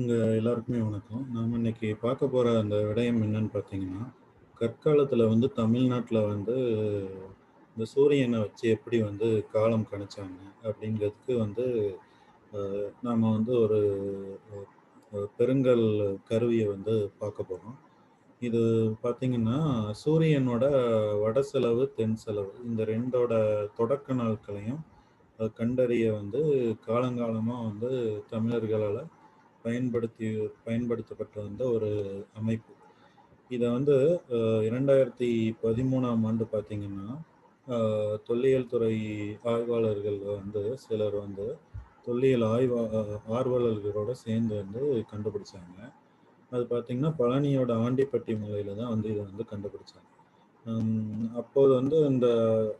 உங்கள் எல்லாருக்குமே வணக்கம். நாம் இன்னைக்கு பார்க்க போகிற அந்த விடயம் என்னன்னு பார்த்தீங்கன்னா, கற்காலத்தில் வந்து தமிழ்நாட்டில் வந்து இந்த சூரியனை வச்சு எப்படி வந்து காலம் கணிச்சாங்க அப்படிங்கிறதுக்கு வந்து நாம் வந்து ஒரு பெருங்கல் கருவியை வந்து பார்க்க போகிறோம் இது பார்த்திங்கன்னா சூரியனோட வடசெலவு, தென் செலவு இந்த ரெண்டோட தொடக்க நாட்களையும் கண்டறிய வந்து காலங்காலமாக வந்து தமிழர்களால் பயன்படுத்தி பயன்படுத்தப்பட்டு வந்த ஒரு அமைப்பு. இதை வந்து இரண்டாயிரத்தி பதிமூணாம் ஆண்டு பார்த்தீங்கன்னா, தொல்லியல் துறை ஆய்வாளர்கள் வந்து சிலர் வந்து தொல்லியல் ஆய்வா ஆர்வலர்களோட சேர்ந்து வந்து கண்டுபிடிச்சாங்க. அது பார்த்தீங்கன்னா, பழனியோட ஆண்டிப்பட்டி மலையில் தான் வந்து இதை வந்து கண்டுபிடிச்சாங்க. அப்போது வந்து இந்த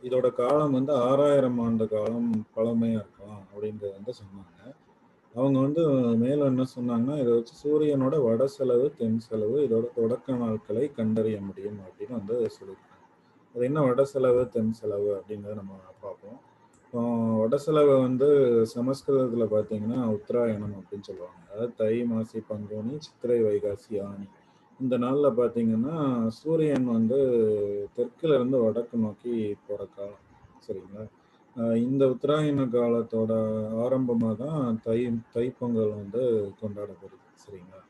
இதோட காலம் வந்து 6000 ஆண்டு காலம் பழமையாக இருக்கலாம் அப்படின்றத வந்து சொன்னாங்க. அவங்க வந்து மேலும் என்ன சொன்னாங்கன்னா, இதை வச்சு சூரியனோட வட செலவு தென் செலவு இதோட தொடக்க நாட்களை கண்டறிய முடியும் அப்படின்னு வந்து சொல்லியிருக்காங்க. அது என்ன வட செலவு தென் செலவு அப்படிங்கிறத நம்ம பார்ப்போம். இப்போ வடசெலவு வந்து சமஸ்கிருதத்தில் பார்த்தீங்கன்னா, உத்தராயணம் அப்படின்னு சொல்லுவாங்க. அதாவது தை, மாசி, பங்குனி, சித்திரை, வைகாசி, ஆணி இந்த நாளில் பார்த்தீங்கன்னா, சூரியன் வந்து தெற்குல இருந்து வடக்கு நோக்கி போகிற காலம். சரிங்களா? இந்த உத்தராயண காலத்தோட ஆரம்பமாக தான் தை தைப்பொங்கல் வந்து கொண்டாடப்படுது. சரிங்களா?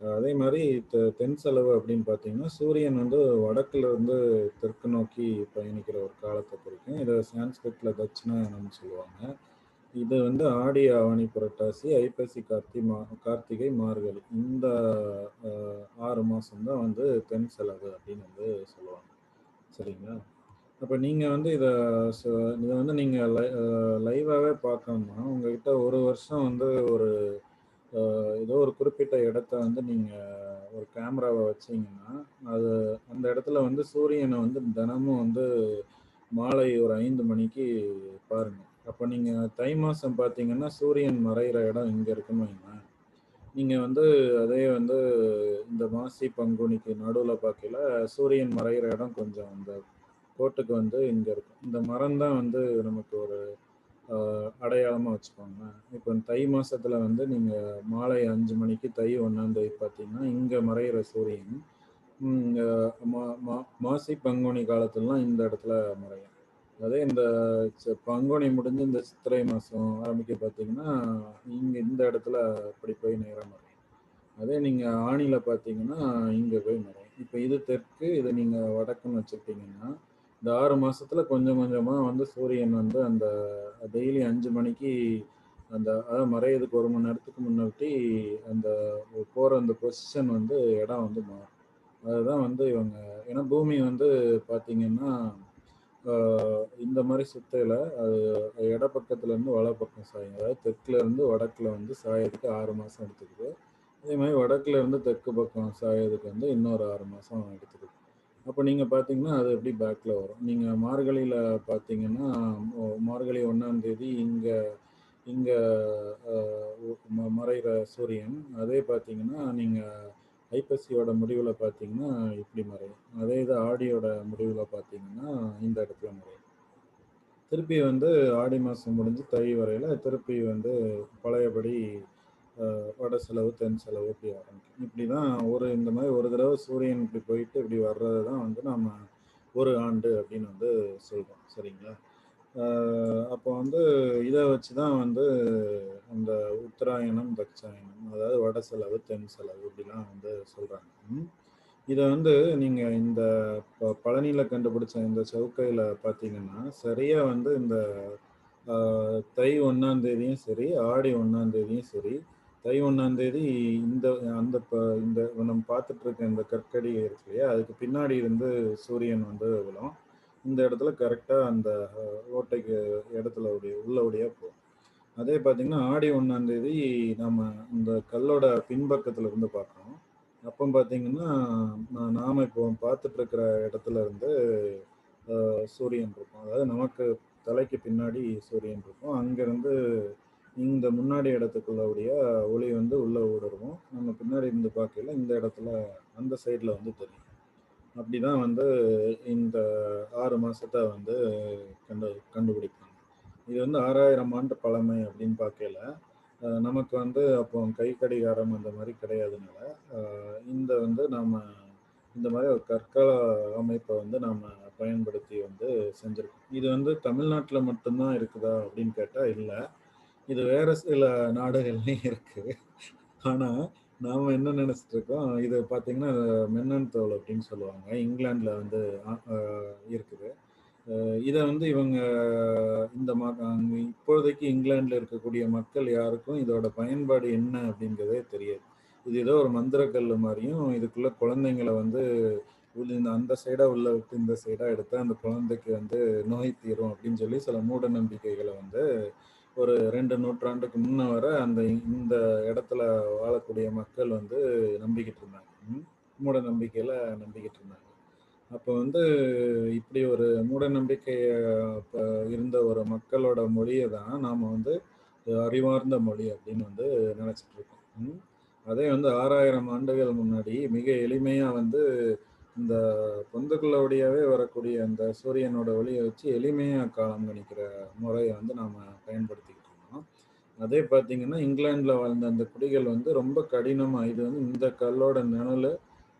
அதே மாதிரி தெ தென் செலவு அப்படின்னு பார்த்தீங்கன்னா, சூரியன் வந்து வடக்குல இருந்து தெற்கு நோக்கி பயணிக்கிற ஒரு காலத்தை குறிக்கும். இதை சான்ஸ்கிரிட்ல தட்சிணாயனம்னு சொல்லுவாங்க. இது வந்து ஆடி, ஆவணி, புரட்டாசி, ஐப்பசி, கார்த்தி மா கார்த்திகை, மார்கழி இந்த ஆறு மாதம் தான் வந்து தென் செலவு அப்படின்னு வந்து சொல்லுவாங்க. சரிங்களா? அப்ப நீங்க வந்து இதை இதை வந்து நீங்க லை லைவாகவே பார்க்கணும்னா, உங்ககிட்ட ஒரு வருஷம் வந்து ஒரு ஏதோ ஒரு குறிப்பிட்ட இடத்த வந்து நீங்க ஒரு கேமராவை வச்சீங்கன்னா, அது அந்த இடத்துல வந்து சூரியனை வந்து தினமும் வந்து மாலை ஒரு ஐந்து மணிக்கு பாருங்க. அப்ப நீங்க தை மாசம் பார்த்தீங்கன்னா, சூரியன் மறையிற இடம் இங்க இருக்குமா நீங்கள் நீங்க வந்து அதே வந்து இந்த மாசி, பங்குனிக்கு நடுவில் பார்க்கையில சூரியன் மறையிற இடம் கொஞ்சம் அந்த கோட்டுக்கு வந்து இங்கே இருக்கும். இந்த மரம் தான் வந்து நமக்கு ஒரு அடையாளமாக அடையாளமா வச்சுக்கோங்களேன். தை மாதத்தில் வந்து நீங்கள் மாலை அஞ்சு மணிக்கு தை ஒன்றாந்தேதி பார்த்தீங்கன்னா, இங்கே மறையிற சூரியன் மா மா மாசி, பங்குனி காலத்துலலாம் இந்த இடத்துல மறையும். அதே இந்த ச பங்குனி முடிஞ்சு இந்த சித்திரை மாதம் ஆரம்பிக்க பார்த்தீங்கன்னா, இங்கே இந்த இடத்துல அப்படி போய் நேரம் மறையும். அதே நீங்கள் ஆணியில் பார்த்தீங்கன்னா, இங்கே போய் மறையும். இப்போ இது தெற்கு, இதை நீங்கள் வடக்குன்னு வச்சுக்கிட்டீங்கன்னா, இந்த ஆறு மாசத்துல கொஞ்சம் கொஞ்சமா வந்து சூரியன் வந்து அந்த டெய்லி அஞ்சு மணிக்கு அந்த அதாவது மறையறதுக்கு ஒரு மணி நேரத்துக்கு முன்னாடி அந்த போற அந்த பொசிஷன் வந்து இடம் வந்து மாறும். அதுதான் வந்து இவங்க ஏன்னா பூமி வந்து பார்த்திங்கன்னா இந்த மாதிரி சுத்தையில அது இடப்பக்கத்துல இருந்து பக்கம் சாயும். அதாவது தெற்குல இருந்து வடக்குல வந்து சாயறதுக்கு ஆறு மாசம் எடுத்துக்குது. அதே மாதிரி வடக்குல இருந்து தெற்கு பக்கம் சாயறதுக்கு வந்து இன்னொரு ஆறு மாசம் எடுத்துக்குது. அப்போ நீங்கள் பார்த்தீங்கன்னா, அது எப்படி பேக்கில் வரும். நீங்கள் மார்கழியில் பார்த்தீங்கன்னா, மார்கழி ஒன்றாம் தேதி இங்கே இங்கே மறைகிற மறையிற சூரியன். அதே பார்த்தீங்கன்னா, நீங்கள் ஐப்பசியோட முடிவில் பார்த்தீங்கன்னா, இப்படி மறையும். அதே இது ஆடியோட முடிவில் பார்த்தீங்கன்னா, இந்த இடத்துல மறையும். திருப்பி வந்து ஆடி மாதம் முடிஞ்சு தை வரையில் திருப்பி வந்து பழையபடி வட செலவு தென் செலவு இப்படி ஆரம்பிக்கும். இப்படிதான் ஒரு இந்த மாதிரி ஒரு தடவை சூரியன் இப்படி போயிட்டு இப்படி வர்றது தான் வந்து நம்ம ஒரு ஆண்டு அப்படின்னு வந்து சொல்கிறோம் சரிங்களா? அப்போ வந்து இதை வச்சு தான் வந்து அந்த உத்தராயணம், தட்சாயணம் அதாவது வடசெலவு, தென் செலவு இப்படிலாம் வந்து சொல்கிறாங்க இதை வந்து நீங்கள் இந்த ப பழனியில் கண்டுபிடிச்ச இந்த சவுக்கையில் பார்த்தீங்கன்னா, சரியாக வந்து இந்த தை 1ஆம் தேதியும் சரி, ஆடி 1ஆம் தேதியும் சரி, தை ஒன்றாம் தேதி இந்த அந்த ப இந்த நம்ம பார்த்துட்டு இருக்க இந்த கற்கடி இருக்கு இல்லையா? அதுக்கு பின்னாடி இருந்து சூரியன் வந்து விழும். இந்த இடத்துல கரெக்டாக அந்த ஓட்டைக்கு இடத்துல உடைய உள்ள போகும். அதே பார்த்தீங்கன்னா, ஆடி 1ஆம் தேதி நம்ம இந்த கல்லோட பின்பக்கத்தில் இருந்து பார்க்குறோம் அப்போ பார்த்தீங்கன்னா, நாம் இப்போ பார்த்துட்டு இருக்கிற இடத்துல இருந்து சூரியன் இருக்கும். அதாவது நமக்கு தலைக்கு பின்னாடி சூரியன் இருக்கும். அங்கேருந்து இந்த முன்னாடி இடத்துக்குள்ள ஒளி வந்து உள்ளே ஊடுருவோம் நம்ம பின்னாடி இருந்து பார்க்கையில இந்த இடத்துல அந்த சைடில் வந்து தெரியும். அப்படிதான் வந்து இந்த ஆறு மாதத்தை வந்து கண்டு கண்டுபிடிப்பாங்க. இது வந்து 6000 ஆண்டு பழமை அப்படின்னு பார்க்கையில, நமக்கு வந்து அப்போ கை கடிகாரம் அந்த மாதிரி கிடையாதுனால, இந்த வந்து நாம் இந்த மாதிரி ஒரு கற்கால அமைப்பை வந்து நாம் பயன்படுத்தி வந்து செஞ்சிருக்கோம். இது வந்து தமிழ்நாட்டில் மட்டும்தான் இருக்குதா அப்படின்னு கேட்டால் இல்லை இது வேற சில நாடுகள்லையும் இருக்கு. ஆனா, நாம என்ன நினைச்சிட்டு இருக்கோம், இது பார்த்தீங்கன்னா, மென்னன் தோல் அப்படின்னு சொல்லுவாங்க. இங்கிலாந்துல வந்து இருக்குது. இதை வந்து இவங்க இந்த இப்போதைக்கு இங்கிலாந்துல இருக்கக்கூடிய மக்கள் யாருக்கும் இதோட பயன்பாடு என்ன அப்படிங்கிறதே தெரியாது. இது ஏதோ ஒரு மந்திர கல்லு இதுக்குள்ள குழந்தைங்களை வந்து உள்ள இந்த அந்த சைடா உள்ள விட்டு இந்த சைடா எடுத்தா அந்த குழந்தைக்கு வந்து நோய் தீரும் அப்படின்னு சொல்லி சில மூட நம்பிக்கைகளை வந்து ஒரு ரெண்டு நூற்றாண்டுக்கு முன்ன வர அந்த இந்த இடத்துல வாழக்கூடிய மக்கள் வந்து நம்பிக்கிட்டு இருந்தாங்க. மூட நம்பிக்கையில நம்பிக்கிட்டு இருந்தாங்க. அப்போ வந்து இப்படி ஒரு மூட நம்பிக்கையை இருந்த ஒரு மக்களோட மொழியை தான் நாம் வந்து அறிவார்ந்த மொழி அப்படின்னு வந்து நெனச்சுட்டு இருக்கோம். அதே வந்து 6000 ஆண்டுகள் முன்னாடி மிக எளிமையாக வந்து இந்த பொந்துக்குள்ளபடியாவே வரக்கூடிய அந்த சூரியனோட ஒளியை வச்சு எளிமையாக காலம் கணிக்கிற முறையை வந்து நாம் பயன்படுத்திக்கிட்டு இருக்கோம் அதே பார்த்தீங்கன்னா, இங்கிலாந்தில் வாழ்ந்த அந்த குடிகள் வந்து ரொம்ப கடினமாக இது வந்து இந்த கல்லோட நிழலு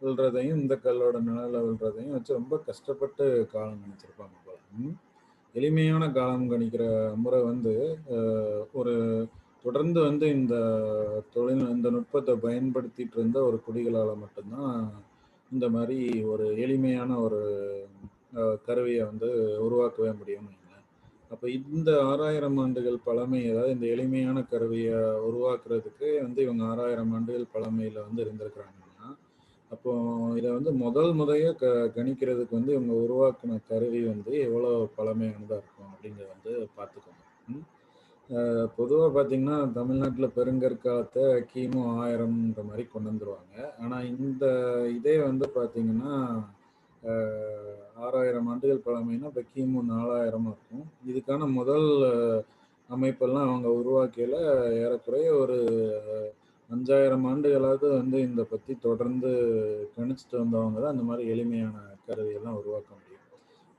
விழுறதையும், இந்த கல்லோட நிழல்ல விழுறதையும் வச்சு ரொம்ப கஷ்டப்பட்டு காலம் கணிச்சிருப்பாங்க போல. எளிமையான காலம் கணிக்கிற முறை வந்து ஒரு தொடர்ந்து வந்து இந்த தொழில் இந்த நுட்பத்தை பயன்படுத்திட்டு இருந்த ஒரு குடிகளால் மட்டும்தான் இந்த மாதிரி ஒரு எளிமையான ஒரு கருவியை வந்து உருவாக்கவே முடியும்னு அப்போ இந்த 6000 ஆண்டுகள் பழமை அதாவது இந்த எளிமையான கருவியை உருவாக்குறதுக்கு வந்து இவங்க 6000 ஆண்டுகள் பழமையில் வந்து இருந்திருக்கிறாங்கன்னா, அப்போ இதை வந்து முதல் முறையாக க கணிக்கிறதுக்கு வந்து இவங்க உருவாக்குன கருவி வந்து எவ்வளோ பழமையானதாக இருக்கும் அப்படிங்கிறத வந்து பார்த்துக்கோங்க. பொதுவாக பார்த்தீங்கன்னா, தமிழ்நாட்டில் பெருங்கற்காலத்தை கிமு ஆயிரம்ன்ற மாதிரி கொண்டு வந்துருவாங்க. ஆனால் இந்த இதே வந்து பார்த்தீங்கன்னா, ஆறாயிரம் ஆண்டுகள் பழமைன்னா, இப்போ கிமு 4000 இருக்கும். இதுக்கான முதல் அமைப்பெல்லாம் அவங்க உருவாக்கையில் ஏறக்குறைய ஒரு 5000 ஆண்டுகளாவது வந்து இந்த பற்றி தொடர்ந்து கணிச்சுட்டு வந்தவங்க தான் இந்த மாதிரி எளிமையான கருவியெல்லாம் உருவாக்க முடியும்.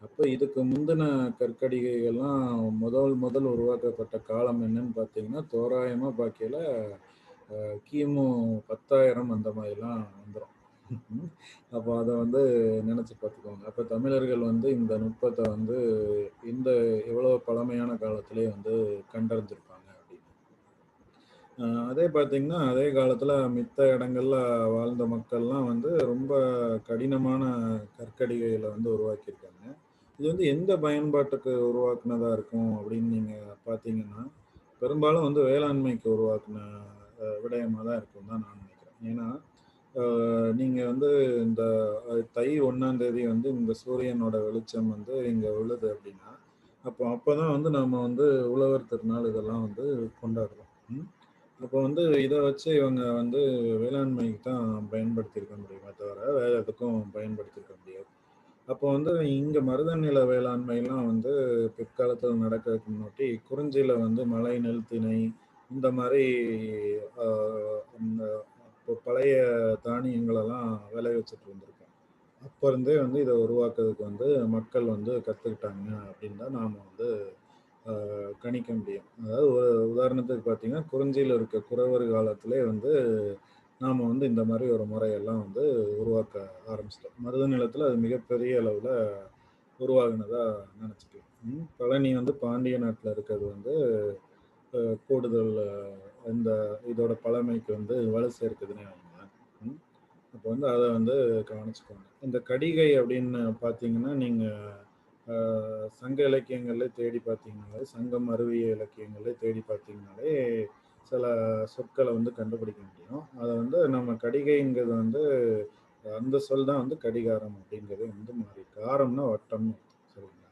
அப்போ இதுக்கு முந்தின கற்கடிகைகள்லாம் முதல் முதல் உருவாக்கப்பட்ட காலம் என்னன்னு பார்த்தீங்கன்னா, தோராயமாக பார்க்கையில் கிமு 10,000 அந்த மாதிரிலாம் வந்துடும் அப்போ அதை வந்து நினச்சி பார்த்துக்கோங்க. அப்போ தமிழர்கள் வந்து இந்த நுட்பத்தை வந்து இந்த எவ்வளோ பழமையான காலத்திலே வந்து கண்டறிஞ்சிருப்பாங்க அப்படின்னு. அதே பார்த்தீங்கன்னா, அதே காலத்தில் மித்த இடங்கள்ல வாழ்ந்த மக்கள்லாம் வந்து ரொம்ப கடினமான கற்கடிகைகளை வந்து உருவாக்கியிருக்காங்க. இது வந்து எந்த பயன்பாட்டுக்கு உருவாக்குனதா இருக்கும் அப்படின்னு நீங்க பார்த்தீங்கன்னா, பெரும்பாலும் வந்து வேளாண்மைக்கு உருவாக்குன விடயமாக விடயமா தான் இருக்கும்னு தான் நான் நினைக்கிறேன் ஏன்னா, நீங்கள் நீங்க வந்து இந்த தை 1ஆம் தேதி வந்து இந்த சூரியனோட வெளிச்சம் வந்து இங்க விழுது அப்படின்னா, அப்போ அப்பதான் வந்து நம்ம வந்து உழவர் திருநாள் இதெல்லாம் வந்து கொண்டாடுறோம். அப்போ வந்து இதை வச்சு இவங்க வந்து வேளாண்மைக்கு தான் பயன்படுத்தியிருக்க முடியுமே தவிர, வேற எதுக்கும் பயன்படுத்தியிருக்க முடியாது. அப்போ வந்து இங்க மருதநில வேளாண்மைலாம் வந்து பிற்காலத்தில் நடக்கிறதுக்கு முன்னாடி, குறிஞ்சியில வந்து மலை நெல், திணை இந்த மாதிரி அந்த இப்போ பழைய தானியங்களெல்லாம் விளைவிச்சுட்டு இருந்திருக்கோம். அப்ப இருந்தே வந்து இதை உருவாக்குறதுக்கு வந்து மக்கள் வந்து கற்றுக்கிட்டாங்க அப்படின்னு தான் நாம் வந்து கணிக்க முடியும். அதாவது ஒரு உதாரணத்துக்கு பார்த்தீங்கன்னா, குறிஞ்சியில் இருக்க குறவர் காலத்திலே வந்து நாம் வந்து இந்த மாதிரி ஒரு முறையெல்லாம் வந்து உருவாக்க ஆரம்பிச்சிட்டோம் மருத நிலத்தில் அது மிகப்பெரிய அளவில் உருவாகினதாக நினச்சிக்கலாம் பழனி வந்து பாண்டிய நாட்டில் இருக்கிறது வந்து கூடுதல் இந்த இதோட பழமைக்கு வந்து வலு சேர்க்குதுன்னே வாங்க ம். அப்போ வந்து அதை வந்து கவனிச்சுக்கோங்க. இந்த கடிகை அப்படின்னு பார்த்தீங்கன்னா, நீங்கள் சங்க இலக்கியங்களே தேடி பார்த்தீங்கனாலே சங்கம் அருவிய இலக்கியங்களே தேடி பார்த்தீங்கனாலே சில சொற்களை வந்து கண்டுபிடிக்க முடியும். அதை வந்து நம்ம கடிகைங்கிறது வந்து அந்த சொல் தான் வந்து கடிகாரம் அப்படிங்கிறது வந்து மாறி காரம்னா வட்டம்னு அர்த்தம். சரிங்களா?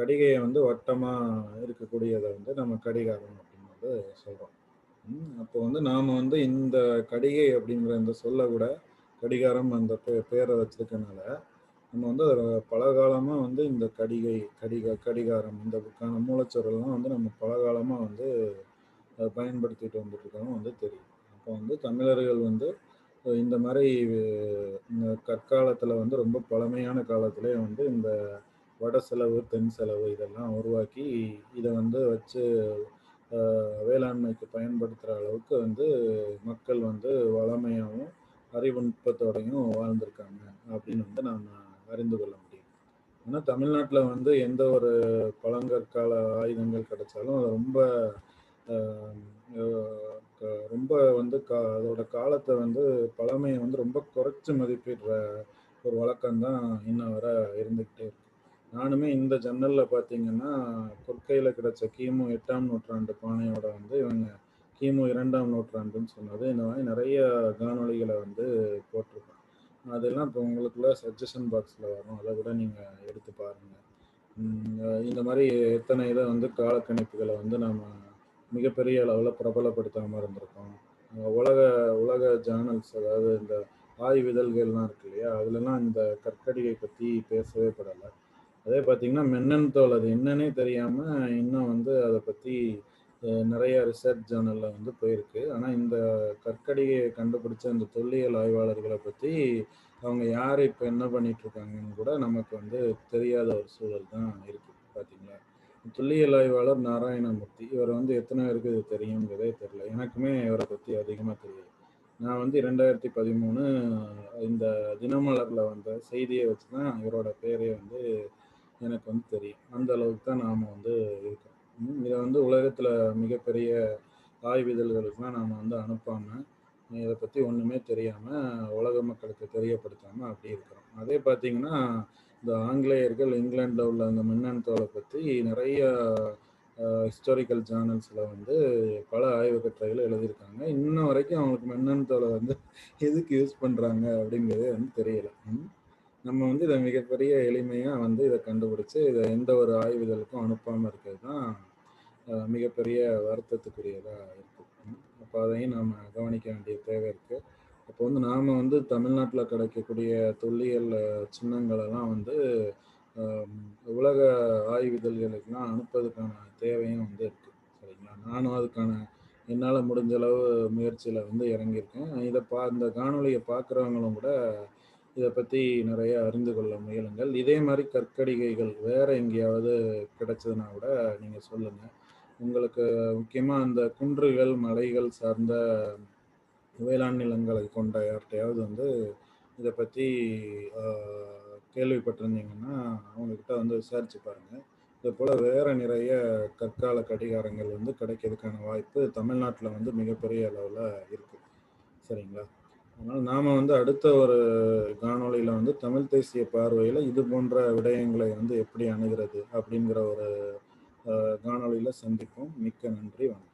கடிகையை வந்து வட்டமாக இருக்கக்கூடியதை வந்து நம்ம கடிகாரம் அப்படின்னு வந்து சொல்கிறோம் அப்போ வந்து நாம் வந்து இந்த கடிகை அப்படிங்கிற இந்த சொல்ல கூட கடிகாரம் அந்த பே பேரை வச்சிருக்கனால, நம்ம வந்து பலகாலமாக வந்து இந்த கடிகை, கடிக கடிகாரம் இந்த மூலச்சொருள்லாம் வந்து நம்ம பலகாலமாக வந்து பயன்படுத்திட்டு வந்துட்டு வந்து தெரியும். அப்போ வந்து தமிழர்கள் வந்து இந்த மாதிரி இந்த கற்காலத்தில் வந்து ரொம்ப பழமையான காலத்திலேயே வந்து இந்த வட செலவு, தென் செலவு இதெல்லாம் உருவாக்கி, இதை வந்து வச்சு வேளாண்மைக்கு பயன்படுத்துகிற அளவுக்கு வந்து மக்கள் வந்து வளமையாகவும் அறிவுநுட்பத்தோடையும் வாழ்ந்திருக்காங்க அப்படின்னு வந்து நாம் அறிந்து கொள்ள முடியும். ஆனால் தமிழ்நாட்டில் வந்து எந்த ஒரு பழங்கற்கால ஆயுதங்கள் கிடைச்சாலும் ரொம்ப ரொம்ப வந்து கா அதோட காலத்தை வந்து பழமையை வந்து ரொம்ப குறைச்சி மதிப்பிடுற ஒரு வழக்கம் தான் இன்ன வர இருந்துக்கிட்டே இருக்கு. நானுமே இந்த ஜன்னலில் பார்த்தீங்கன்னா, கொற்கையில் கிடைச்ச கிமு எட்டாம் நூற்றாண்டு பானையோட வந்து இவங்க கிமு இரண்டாம் நூற்றாண்டுன்னு சொன்னது, இந்த மாதிரி நிறைய காணொலிகளை வந்து போட்டிருப்பேன். அதெல்லாம் இப்போ உங்களுக்குள்ள சஜஷன் பாக்ஸில் வரும். அதை கூட நீங்கள் எடுத்து பாருங்கள் இந்த மாதிரி எத்தனை இதை வந்து காலக்கணிப்புகளை வந்து நம்ம மிகப்பெரிய அளவில் பிரபலப்படுத்தாமல் இருந்திருக்கோம். உலக உலக ஜேர்னல்ஸ் அதாவது இந்த ஆய்விதழ்கள்லாம் இருக்கு இல்லையா? அதுலலாம் இந்த கற்கடிகை பற்றி பேசவே படலை அதே பார்த்தீங்கன்னா, மென்னன் தோல் அது என்னன்னே தெரியாமல் இன்னும் வந்து அதை பற்றி நிறைய ரிசர்ச் ஜேர்னலில் வந்து போயிருக்கு. ஆனால் இந்த கற்கடிகையை கண்டுபிடிச்ச இந்த தொல்லியல் ஆய்வாளர்களை பற்றி அவங்க யார் இப்போ என்ன பண்ணிட்டு இருக்காங்கன்னு கூட நமக்கு வந்து தெரியாத ஒரு சூழல் தான் இருக்கு பார்த்தீங்களா? தொல்லியல் ஆய்வாளர் நாராயணமூர்த்தி. இவர் வந்து எத்தனை பேருக்கு இது தெரியுங்கிறதே தெரியல. எனக்குமே இவரை பற்றி அதிகமாக தெரியாது. நான் வந்து 2013 இந்த தினமலரில் வந்த செய்தியை வச்சு தான் இவரோட பேரே வந்து எனக்கு வந்து தெரியும். அந்த அளவுக்கு தான் நாம் வந்து இருக்கோம். இதை வந்து உலகத்தில் மிகப்பெரிய ஆய்விதழ்களுக்குலாம் நாம் வந்து அனுப்பாமல் இதை பற்றி ஒன்றுமே தெரியாமல் உலக மக்களுக்கு தெரியப்படுத்தாமல் அப்படி இருக்கிறோம். அதே பார்த்தீங்கன்னா, இந்த ஆங்கிலேயர்கள் இங்கிலாண்டில் உள்ள அந்த மென்னன் பற்றி பத்தி நெறைய ஹிஸ்டாரிக்கல் ஜேர்னல்ஸில் வந்து பல ஆய்வு கட்டுரைகளை எழுதியிருக்காங்க. இன்ன வரைக்கும் அவங்களுக்கு மென்னன் வந்து எதுக்கு யூஸ் பண்ணுறாங்க அப்படிங்கிறதே வந்து தெரியல. நம்ம வந்து இதை மிகப்பெரிய எளிமையாக வந்து இதை கண்டுபிடிச்சு, இதை எந்த ஒரு ஆய்விதழுக்கும் அனுப்பாமல் இருக்கிறது தான் மிகப்பெரிய வருத்தத்துக்குரியதாக இருக்கும் அப்போ அதையும் நாம் கவனிக்க வேண்டிய தேவை இருக்குது அப்போ வந்து நாம் வந்து தமிழ்நாட்டில் கிடைக்கக்கூடிய தொல்லியல் சின்னங்களெல்லாம் வந்து உலக ஆய்விதழ்களுக்குலாம் அனுப்பதுக்கான தேவையும் வந்து இருக்குது சரிங்களா? நானும் அதுக்கான என்னால் முடிஞ்ச அளவு முயற்சியில் வந்து இறங்கியிருக்கேன். இதை பா இந்த காணொலியை பார்க்குறவங்களும் கூட இதை பற்றி நிறைய அறிந்து கொள்ள முயலுங்கள். இதே மாதிரி கற்கடிகைகள் வேறு எங்கேயாவது கிடைச்சதுன்னா கூட நீங்கள் சொல்லுங்கள் உங்களுக்கு முக்கியமாக அந்த குன்றுகள், மலைகள் சார்ந்த வேளாண் நிலங்களை கொண்ட யார்கிட்டையாவது வந்து இதை பற்றி கேள்விப்பட்டிருந்தீங்கன்னா, அவங்கக்கிட்ட வந்து விசாரிச்சு பாருங்க. இதுபோல வேறு நிறைய கற்கால கடிகாரங்கள் வந்து கிடைக்கிறதுக்கான வாய்ப்பு தமிழ்நாட்டில் வந்து மிகப்பெரிய அளவில் இருக்குது சரிங்களா? அதனால் நாம் வந்து அடுத்த ஒரு காணொலியில் வந்து தமிழ் தேசிய பார்வையில் இது போன்ற விடயங்களை வந்து எப்படி அணுகிறது அப்படிங்கிற ஒரு காணொலியில் சந்திப்போம். மிக்க நன்றி. வணக்கம்.